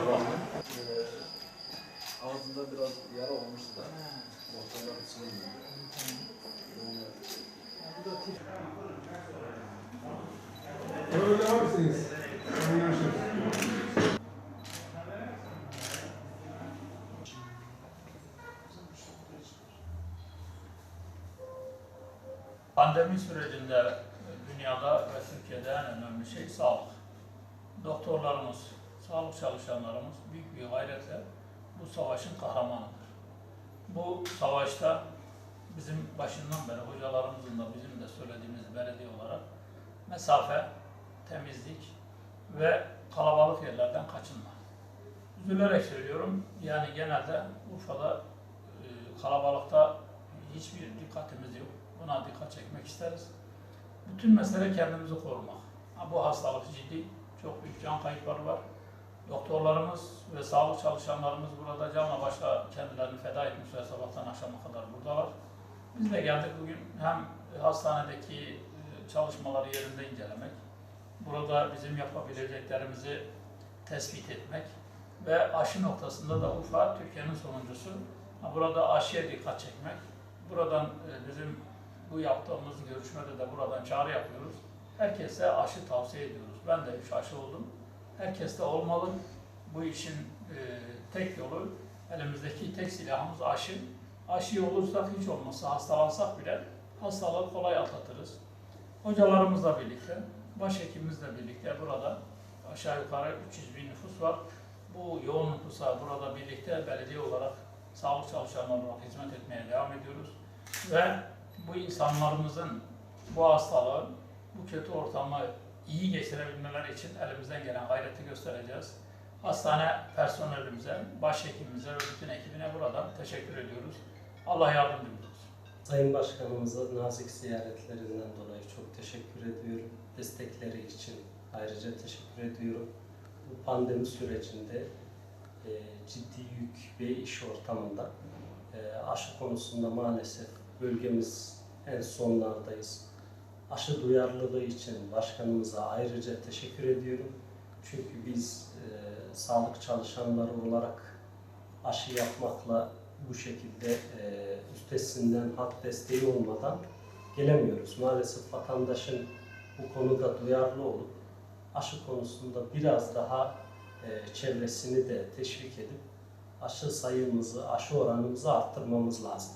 geçeyim. Ağzında biraz yara olmuştu da. Doktorlar sığınmıyor. Öyle misiniz? Görüşürüz. Pandemi sürecinde dünyada ve Türkiye'de en önemli şey sağlık. Doktorlarımız, sağlık çalışanlarımız büyük bir gayretle bu savaşın kahramanıdır. Bu savaşta bizim başından beri hocalarımızın da bizim de söylediğimiz belediye olarak mesafe, temizlik ve kalabalık yerlerden kaçınma. Üzülerek söylüyorum, yani genelde Urfa'da e, kalabalıkta hiçbir dikkatimiz yok. Buna dikkat çekmek isteriz. Bütün mesele kendimizi korumak. Bu hastalık ciddi, çok büyük can kayıpları var. Doktorlarımız ve sağlık çalışanlarımız burada canla başla kendilerini feda etmiş ve sabahtan akşama kadar buradalar. Biz de geldik bugün hem hastanedeki e, çalışmaları yerinde incelemek, burada bizim yapabileceklerimizi tespit etmek ve aşı noktasında da Urfa Türkiye'nin sonuncusu. Burada aşıya dikkat çekmek, buradan e, bizim bu yaptığımız görüşmede de buradan çağrı yapıyoruz. Herkese aşı tavsiye ediyoruz. Ben de üç aşı oldum. Herkes de olmalı. Bu işin e, tek yolu, elimizdeki tek silahımız aşı. Aşı olursak hiç olmazsa hastalansak bile hastalığı kolay atlatırız. Hocalarımızla birlikte, başhekimimizle birlikte burada aşağı yukarı 300 bin nüfus var. Bu yoğun nüfusa burada birlikte belediye olarak, sağlık çalışanları olarak hizmet etmeye devam ediyoruz. Ve bu insanlarımızın bu hastalığı, bu kötü ortamı iyi geçirebilmeleri için elimizden gelen gayreti göstereceğiz. Hastane personelimize, başhekimimize ve bütün ekibine buradan teşekkür ediyoruz. Allah yardımcımız olsun. Sayın Başkanımıza nazik ziyaretlerinden dolayı çok teşekkür ediyorum. Destekleri için ayrıca teşekkür ediyorum. Bu pandemi sürecinde e, ciddi yük ve iş ortamında e, aşı konusunda maalesef bölgemiz en sonlardayız. Aşı duyarlılığı için başkanımıza ayrıca teşekkür ediyorum. Çünkü biz e, sağlık çalışanları olarak aşı yapmakla bu şekilde e, üstesinden halk desteği olmadan gelemiyoruz. Maalesef vatandaşın bu konuda duyarlı olup aşı konusunda biraz daha e, çevresini de teşvik edip aşı sayımızı, aşı oranımızı arttırmamız lazım.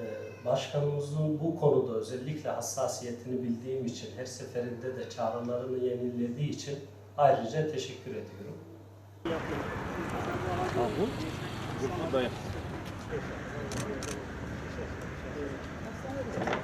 Ee, başkanımızın bu konuda özellikle hassasiyetini bildiğim için, her seferinde de çağrılarını yenilediği için ayrıca teşekkür ediyorum. Buradayım.